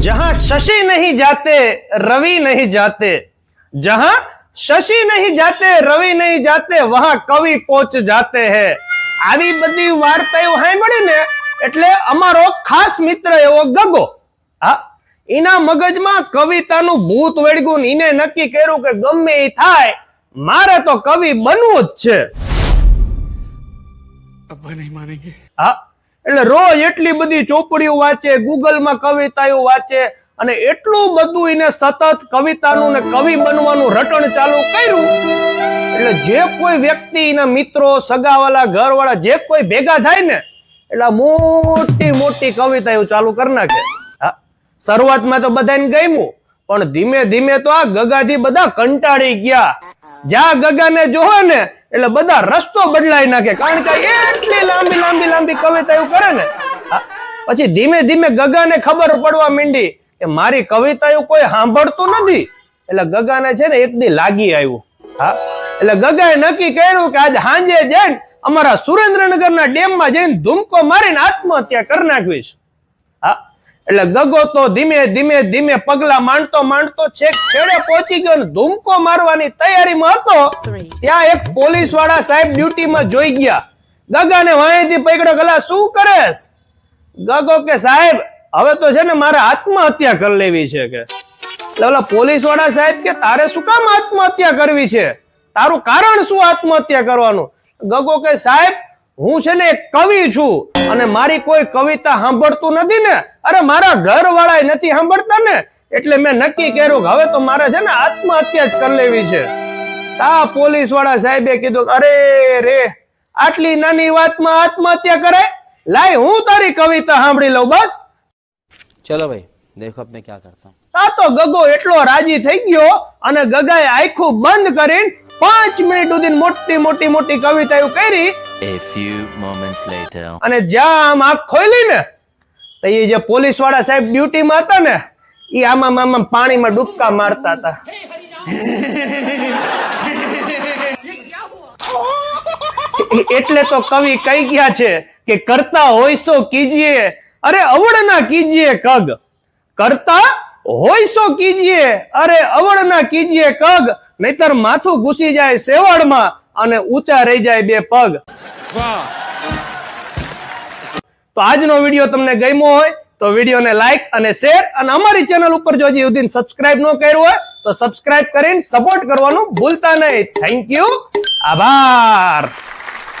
जहां शशि नहीं जाते रवि नहीं जाते जहां शशि नहीं जाते रवि नहीं जाते वहां કવિ પહોંચ જાતે હૈ આવી બધી વાર્તાઓ સાંભળી ને એટલે અમારો ખાસ મિત્ર એવો ગગો હા એના મગજમાં કવિતાનું ભૂત વળગ્યું ને એને નક્કી કર્યું કે ગમે એ થાય મારે તો કવિ બનવું જ છે अब्बा नहीं मानेंगे હા એટલે રોજ એટલી બધી ચોપડીઓ વાંચે, ગૂગલમાં કવિતાઓ વાંચે અને એટલું બધું એને સતત કવિતાનું ને કવિ બનવાનું રટણ ચાલુ કર્યું. એટલે જે કોઈ વ્યક્તિ મિત્રો, સગાવાલા, ઘરવાળા જે કોઈ ભેગા થાય ને, એટલે મોટી મોટી કવિતાઓ ચાલુ કરી નાખે. શરૂઆતમાં તો બધાને ગમ્યું પણ ધીમે ધીમે તો આ ગગાથી બધા કંટાળી ગયા. જ્યાં ગગાને જોવે ને, એટલે બધા રસ્તો બદલાઈ નાખે. કારણ કે એટલી લાંબી લાંબી લાંબી કવિતાઓ કરે ને. પછી ધીમે ધીમે ગગાને ખબર પડવા માંડી કે મારી કવિતાઓ કોઈ સાંભળતું નથી. એટલે ગગાને છે ને એક દી લાગી આવ્યું. હા, એટલે ગગાએ નક્કી કર્યું કે આજ સાંજે જઈને અમારા સુરેન્દ્રનગરના ડેમમાં જઈને ધૂમકો મારીને આત્મહત્યા કરી નાખવીશ. હા એટલે ગગો તો ધીમે ધીમે ધીમે પગલા માંડતો માંડતો છેક છેડે પહોંચી ગયો ધૂમકો મારવાની તૈયારીમાં હતો. ત્યાં એક પોલીસવાળા સાહેબ ડ્યુટીમાં જોઈ ગયા. ગગાને વાણીથી પકડ્યો, ગલા, શું કરેસ ગગો કે, સાહેબ, હવે તો છે ને મારે આત્મહત્યા કરી લેવી છે કે. એટલે પોલીસવાળા સાહેબ કે, તારે શું કામ આત્મહત્યા કરવી છે? તારું કારણ શું આત્મહત્યા કરવાનું? ગગો કે, સાહેબ હું છે ને એક કવિ છું અને મારી કોઈ કવિતા સાંભળતું નથી ને અરે મારા ઘર વાળા નથી સાંભળતા ને એટલે મેં નક્કી કર્યું હવે તો મારે છે ને આત્મહત્યા જ કરી લેવી છે. તા પોલીસવાળા સાહેબે કીધું અરે રે આટલી નાની વાતમાં આત્મહત્યા કરે? લાય હું તારી કવિતા સાંભળી લઉં બસ. ચલો ભાઈ દેખો મેં ક્યાં કરતા. આ તો ગગો એટલો રાજી થઈ ગયો અને ગગાએ આખું બંધ કરીને પાંચ મિનિટ સુધી મોટી મોટી મોટી કવિતા એવું કરી A few moments later. અને જ્યાં આમ આંખ ખોલી ને, તો એ જે પોલીસવાળા સાહેબ ડ્યુટીમાં હતા ને, એ આમાં આમાં પાણીમાં ડૂબકા મારતા હતા. એટલે તો કવિ કઈ ગયા છે કે કરતા હોયસો કીજીએ. અરે અવળના કીજીએ, કગ. કરતા હોયસો કીજીએ. અરે અવળના કીજીએ, કગ. નહીતર માથું ઘૂસી જાય સેવડમાં અને ઊંચા રહી જાય બે પગ. તો આજનો વીડિયો તમને ગમ્યો હોય તો વિડીયોને લાઈક અને શેર અને અમારી ચેનલ ઉપર જો હજી સુધી સબસ્ક્રાઇબ ન કર્યું હોય તો સબસ્ક્રાઇબ કરીને સપોર્ટ કરવાનું ભૂલતા નહીં. થેન્ક યુ આભાર.